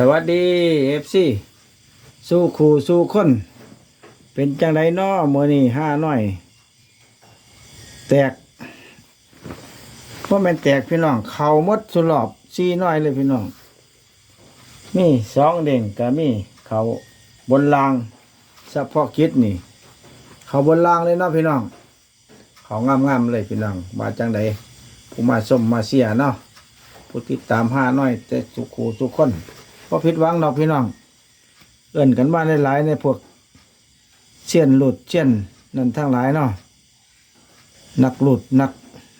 สวัสดีเอฟซีสู้คู่สู้คน เป็นจังไดน้อมือนี่ห้าน้อย แตกว่าแม่นแตกพี่น้อง เขามดสุรอบซีน้อยเลยพี่น้องมีสองเด้งก็มีเขาบนรางเฉพาะกิจนี่ เขาบนรางเลยเนาะพี่น้อง เขางามๆเลยพี่น้องมาจังไดผู้มาส้มมาเสียเนาะผู้ติดตามห้าน้อยแต่สุขูสุขคน ก็ผิดหวังดอกพี่น้อง เอิ่นกันมาหลายในพวกเชียนหลุดเชียนนั่นทั้งหลายเนาะนักหลุดนัก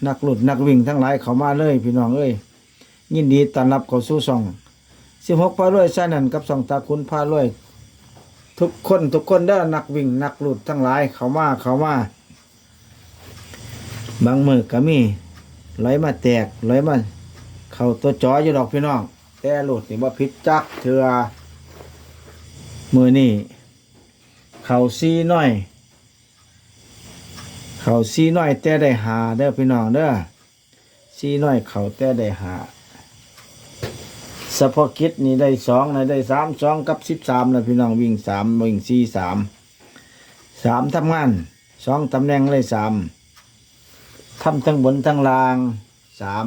นักหลุดนักวิ่งทั้งหลายเขามาเลย พี่น้องเอ้ยยินดีต้อนรับเขาสู่ช่องสิบหกพารวยใช่นั่นกับสองตาคุณพารวยทุกคนทุกคนเด้อนักวิ่งนักหลุดทั้งหลายเขามาเขามาบางมือก็มีไหลมาแตกไหลมา เข้าตัวจออยู่ดอกพี่น้อง แต่หลุดนี่ว่าพิษจักเถื่อมือนี่เข่าซีน้อย เข่าซีน้อยแต่ได้หาเด้อพี่น้องเด้อซีน้อยเข่าแต่ได้หาสะพอกิจนี่ได้สองนะได้สามสองกับสิบสามนะพี่น้องวิ่งสามวิ่งสี่สามสามทำงานสองตำแหน่งเลยสามทำทั้งบนทั้งล่างสาม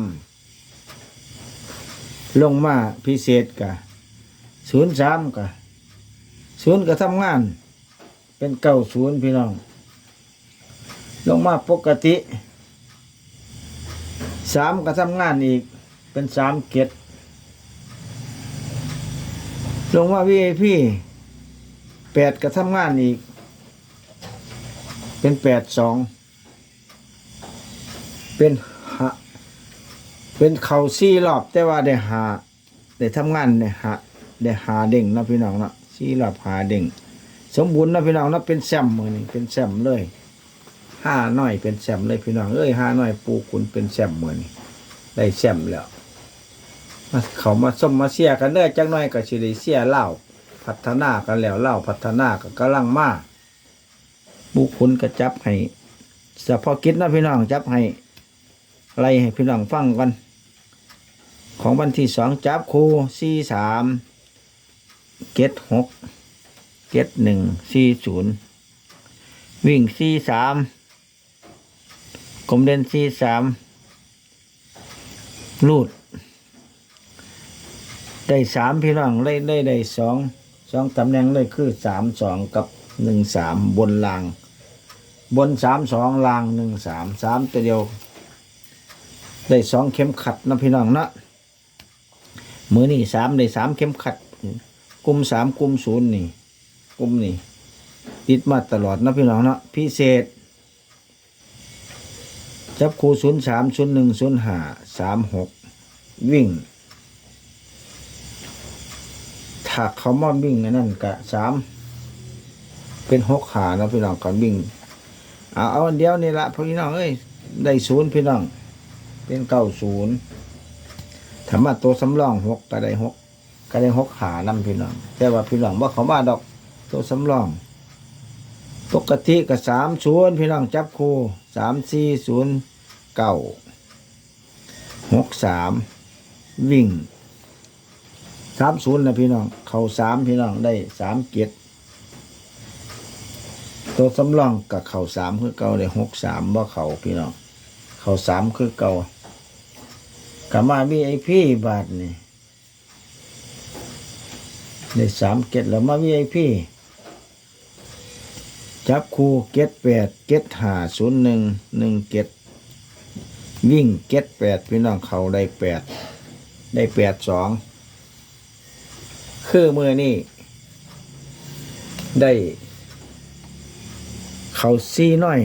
ลงมาพิเศษกะศูนย์สามกะศูนย์ก็ทำงาน เป็นเก้าศูนย์พี่น้อง ลงมาปกติสามก็ทำงานอีก เป็นสามเกตลงมาวีไอพีแปดก็ทำงานอีก เป็นแปดสองเป็น เป็นเขาซี่รอบแต่ว่าได้หาได้ทำงานได้หาได้หาเด้งนะพี่น้องเนาะซี่รอบหาเด้งสมบูรณ์นะพี่น้องเนาะเป็นแซมมือนี่เป็นแซมเลยห้าน้อยเป็นแซมเลยพี่น้องเอ้ยห้าน้อยปูคุณเป็นแซมมือนี่ได้แซมแล้วมาเขามาส้มมาเสียกันเด้อจักหน่อยก็สิได้เสียเหล้าพัฒนากันแล้วเหล้าพัฒนาก็กำลังมาปูคุณก็จับให้เฉพาะกิจนะพี่น้องจับให้ไล่ให้พี่น้องฟังกัน ของวันที่สองจับคูสี่สามเก็ดหกเก็ดหนึ่งสี่ศูนย์วิ่งสี่สามกลมเด่นสี่สามลูด ได้สามพี่น้องได้ได้ได้สองสองตำแหน่งเลยคือสามสองกับหนึ่งสามบนลาง บนสามสองลางหนึ่งสามสามตัวเดียว ได้สองเข็มขัดนะพี่น้องนะ มือนี่สามได้สามเข็มขัดกลุ่มสามกลุ่มศูนย์นี่กลุ่มนี่ติดมาตลอดนะพี่น้องนะพิเศษ จับคูศูนย์สามศูนย์หนึ่งศูนย์ห้าสามหกวิ่งถ้าเขามาวิ่งอันนั่นกะสามเป็นหกขานะพี่น้องกันวิ่งเอาเอาอันเดียวนี่ละพี่น้องเอ้ยได้ศูนย์พี่น้องเป็นเก้าศูนย์ ถามว่าตัวสำรองหกก็ได้หกก็ได้หกขานำพี่น้อง แต่ว่าพี่น้องว่าเขามาดอกตัวสำรอง ปกติก็สามศูนย์พี่น้องจับคู่สามสี่ศูนย์เก้าหกสามวิ่งสามศูนย์นะพี่น้อง เขาสามพี่น้องได้สามเกียรติตัวสำรองกับเขาสามคือเก่าได้หกสามว่าเขาพี่น้อง เขาสามคือเก่า กามาวีไอพี่บาทนี่ได้สามเกตแล้วมาวีไอพี่จับคู่เกตแปดเกตหาศูนย์หนึ่งหนึ่งเกตวิ่งเกตแปดพี่น้องเขาได้แปดได้แปดสองคือมือนี่ได้เขาซีน้อย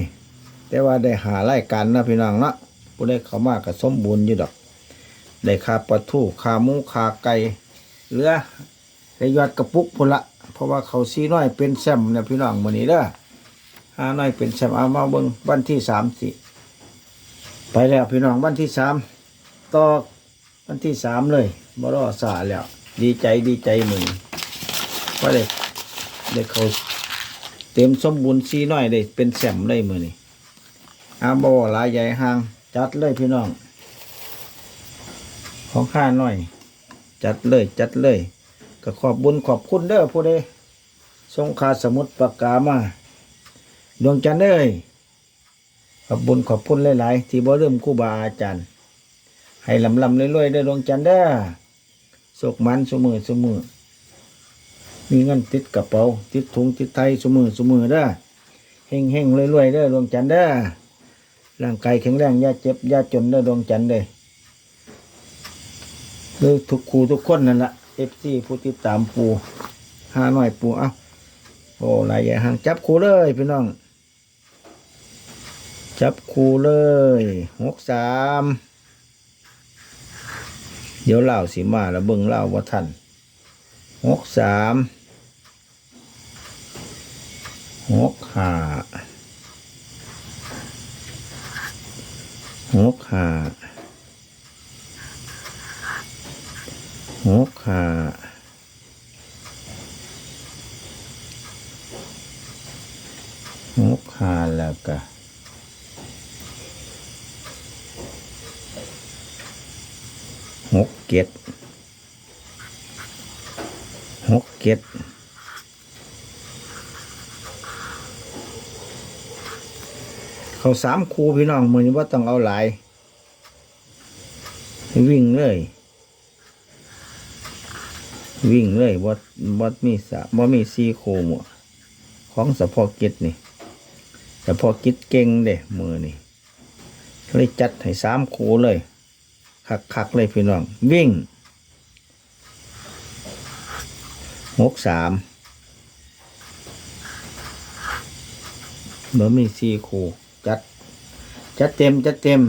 แต่ว่าได้หารายการนะพี่น้องเนาะผู้ได้เขามากกับสมบูรณ์อยู่ดอก ได้คาปลาทูคาหมูคาไก่เหลือได้ยอดกระปุกพุ่นละเพราะว่าเขาซีน้อยเป็นแซมเนี่ยพี่น้องมื้อนี้เด้อหาน้อยเป็นแซมเอามาเบิ่งวันที่สามสิไปแล้วพี่น้องวันที่สามต่อวันที่สามเลยบ่รอสาแล้ว ดีใจดีใจมึงว่าได้ได้เขาเต็มสมบูรณ์ซีน้อยได้เป็นแซมเลยมือนี้อาบอลายใหญ่ห่าง จัดเลยพี่น้อง ของข้าหน้อย จัดเลยจัดเลย ก็ขอบบุญขอบคุณเด้อผู้ใดทรงคาสมุดปากกามาดวงจันทร์เอ้ยขอบบุญขอบคุณหลายๆ ที่บ่ลืมครูบาอาจารย์ ให้ลำลำเรวยๆเด้อดวงจันทร์เด้อสุขมันสมือสมือมีเงินติดกระเป๋า ติดถุงติดไทยสมือสมือเด้อเฮงเฮงๆรวยๆเด้อดวงจันทร์เด้อร่างกายแข็งแรงอย่าเจ็บอย่าจนเด้อดวงจันทร์เด้อ เลยทุกครูทุกคนนั่นแหละเอฟซีผู้ติดตามปูห้าหน่อยปูเอ้าโอ้หลายอย่างห่างจับครูเลยพี่น้อง จับครูเลยหกสามเดี๋ยวเล่าสิมาแล้วเบิ่งเล่าว่าทันหกสามหกห้าหกห้า หกห้าหกห้าแล้วก็หกเจ็ดหกเจ็ดเขาสามคูพี่น้องมือนี้ว่าต้องเอาหลาย วิ่งเลย วิ่งเลยบดบดมีสะบ่มีซีโคหมวของสะพอกิจนี่สะพอกิจเก่งเด้มือนี่เลยจัดให้สามคูเลยคักคักเลยพี่น้อง วิ่งหกสามบ่มีซีโคจัด จัดเต็ม จัดเต็ม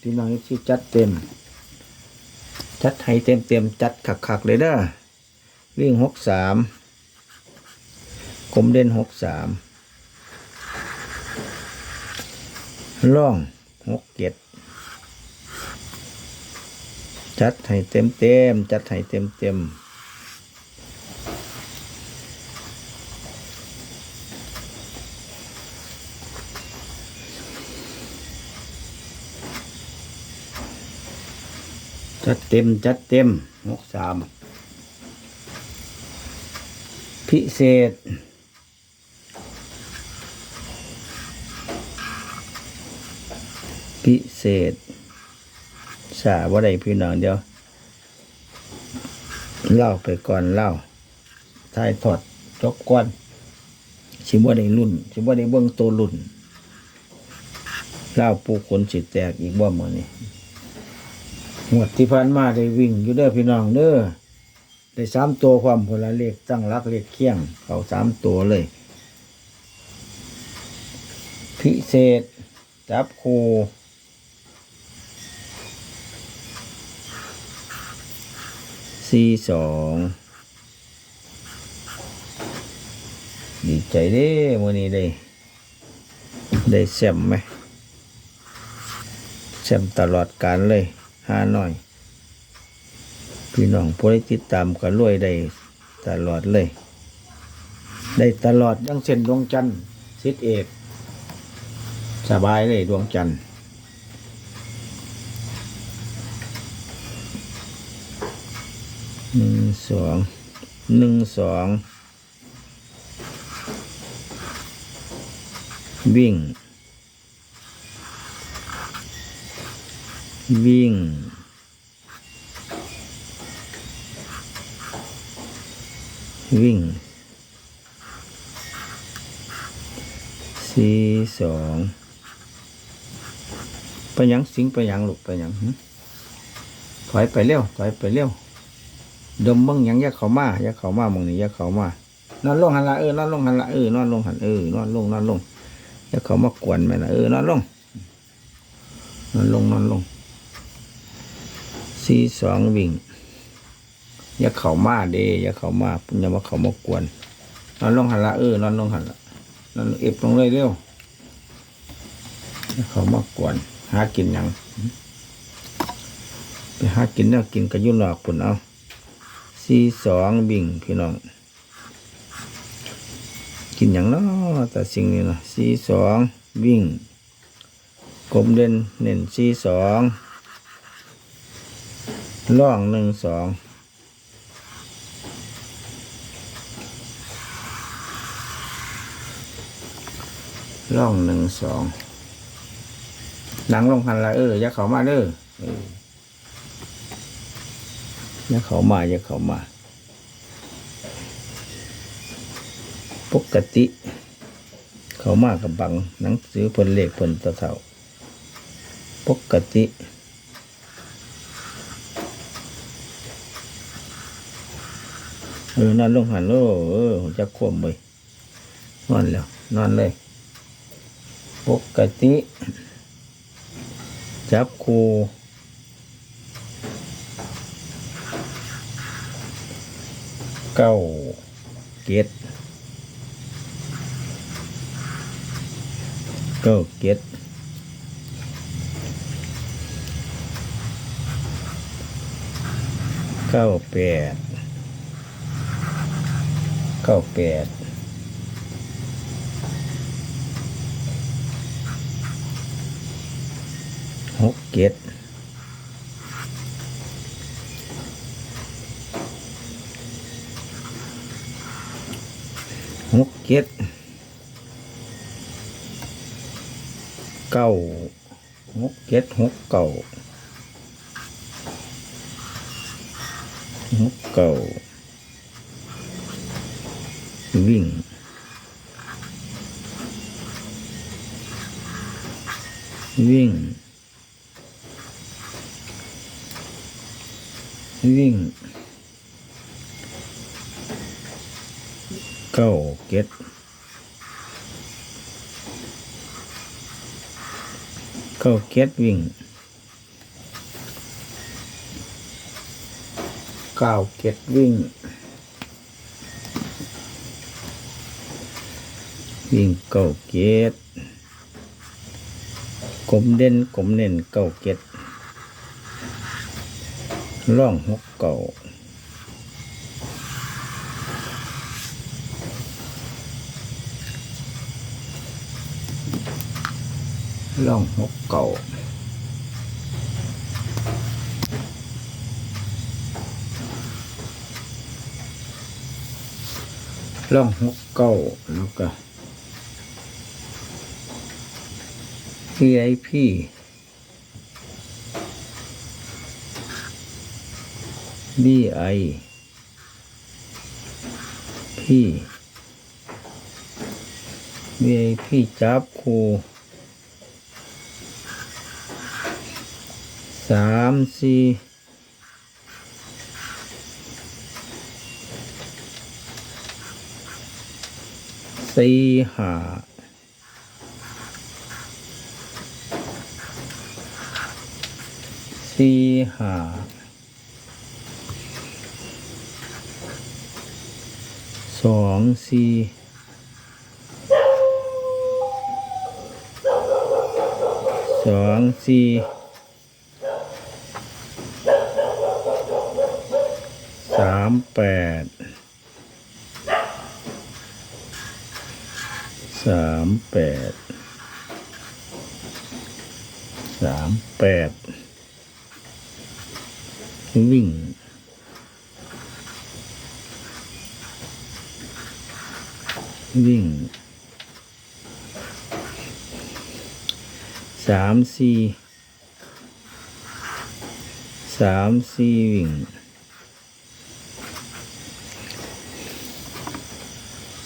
พี่น้องที่จัดเต็มจัดให้เต็มเต็มจัดคักคักเลยเด้อ วิ่งหกสามกลมเด่นหกสามล่องหกเจ็ดจัดให้เต็มเต็มจัดให้เต็มเต็มจัดเต็ม จัดเต็มหกสาม พิเศษ พิเศษสาว่าใดพี่น้องเดียว เล่าไปก่อนเล่าทายถอดจบก่อนชิบ่ได้รุ่นชิบ่ได้เบิ่งตัวรุ่นเล่าปูขนสิแตกอีกบ่เมื้อนี้หวดที่ผ่านมาได้วิ่งอยู่เด้อพี่น้องเด้อ ได้สามตัวความผลเลขตั้งรักเลขเคียง เขาสามตัวเลย พิเศษ จับคูสี่สองดีใจเด้มื่อนี้ได้ ได้แซมไหมแซมตลอดการเลยห้าหน่อย พี่น้องผู้ได้ติดตามก็รวยได้ตลอดเลย ได้ตลอดยังเส้นดวงจันทร์สิทธิเอก สบายเลยดวงจันทร์หนึ่งสองหนึ่งสองวิ่ง วิ่ง วิ่งสี่สองไปยังสิงไปยังลูกไปยังหึถอยไปเร็วถอยไปเร็วดมเบิ่งยังอยาเขามาอยาเขามามองนี้อยาเขามานอนลงหันละเออนอนลงหันละเออนอนลงหันเออนอนลงนอนลงอยาเขามากวนแม่ละเออนอนลงนอนลงนอนลงสี่สองวิ่ง อย่าเข้ามาเด้อย่าเข้ามาอย่ามาเข้ามากวนนอนลงหันละเออนอนลงหันละนอนเอฟลงเลยเร็วยาเขามากวนหากินยังไปหากินแล้วกินกระยุ่นหลอกปุ่นเอาสี่สองบิ่งพี่น้อง กินอย่างเนาะแต่สิ่งนี้นะสี่สองวิ่งกลมเด่นเน้นสี่สองล่องหนึ่งสอง ร่องหนึ่งสองหนังลงพันละเอออย่าเขามาเด้ออย่าเขามาอย่าเขามา ปกติ เขามากับบังหนังสือเพิ่นเลขเพิ่นตะเท่าปกติเออนอนลงหันโลเออจะควมไปนอนแล้ว นอนเลย ปกติ จับคูเก้าเกตเก้าเกตเก้าแปดเก้าแปด หกเจ็ดหกเจ็ดเก้าหกเจ็ดหกเก้าหกเก้าวิ่งวิ่ง วิ่งเก้าเก็ดเก้าเก็ดวิ่งเก้าเก็ดวิ่ง วิ่งเก้าเกตกลมเด่นกลมเน่นเก้าเกต ร่องหกเก้าร่องหกเก้าร่องหกเก้าแล้วก็ VIP BI P VIP จับคูสามสี่สี่ห้าสี่ห้า สองสี่สองสี่สามแปดสามแปดสามแปดวิ่ง วิ่งสามสี่สามสี่วิ่ง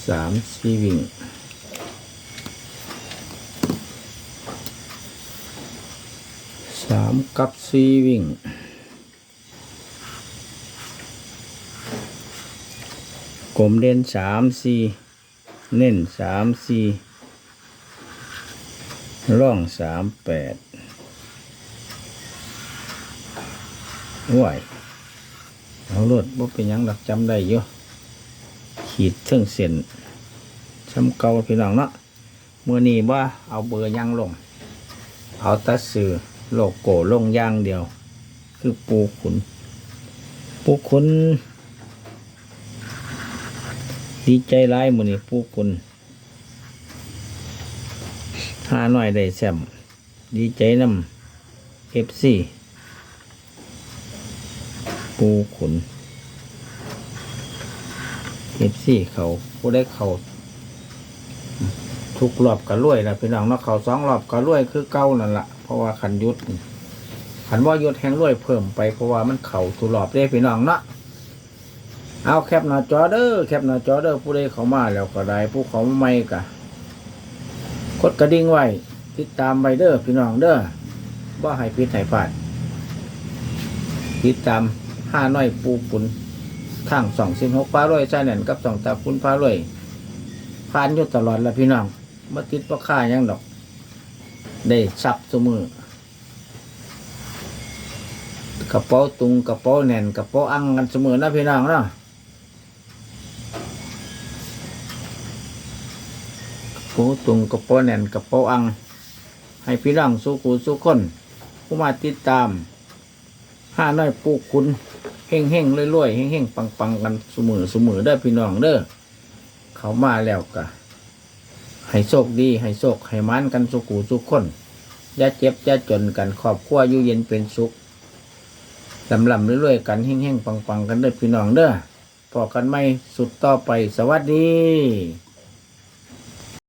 สามสี่วิ่งสามกับสี่วิ่งกลมเด่นสามสี่ เน้นสามสี่ร่องสามแปดไหวเอารถบ่เป็นยังหลักจำได้อยู่ขีดเทิงเส้นช้ำเกาพี่น้องเนาะเมื่อนี้ว่าเอาเบอร์ยังลง เอาตัดสื่อโลโก้ลงย่างเดียว คือปูขุน ปูขุน ดีใจร้ายมือนี่ผู้คุณหาหน่อยได้แซมดีใจนำเอฟซีปูขุนเอฟซีเขาผู้ได้เขาทุกรอบก็รวยนะพี่น้องเนาะเขาสองรอบก็รวยคือเก่านั่นละเพราะว่าขันยุดขันว่ายุดแห่งรวยเพิ่มไปเพราะว่ามันเข่าทุกรอบเด้พี่น้องเนาะ เอาแคปหน้าจอเด้อแคปหน้าจอเด้อผู้ใดเขามาแล้วก็ได้ผู้เขามาใหม่กะกดกระดิ่งไว้ติดตามไปเด้อพี่น้องเด้อว่าให้พิษให้พลาดติดตามห้าน้อยปูปุนข้างสองสิบหกฟ้ารวยใช่เน่นกับสองตาคุณฟ้ารวยผ่านอยู่ตลอดละพี่น้องมาติดว่าค่ายังดอก ได้ซับสมือกระเป๋าตุงกระเป๋าแน่นกระเป๋าอังกันเสมอนะพี่น้องเนาะ กระเป๋าตุงกระเป๋าแน่นกระเป๋าอัง ให้พี่น้องสู้กูสู้คนผู้มาติดตามห้าน้อยปูคุณเฮงเฮงรวยๆเฮงเฮงปังปังกันสมือสมือเด้อพี่น้องเด้อเขามาแล้วกะให้โชคดี ให้โชคให้มันกันสุขูสุขคนอย่าเจ็บอย่าจนกันครอบครัวอยู่เย็นเป็นสุขลำลำเรื่อยๆกันแห้งๆปังๆ กันเด้อพี่น้องเด้อพอกันไม่สุดต่อไปสวัสดี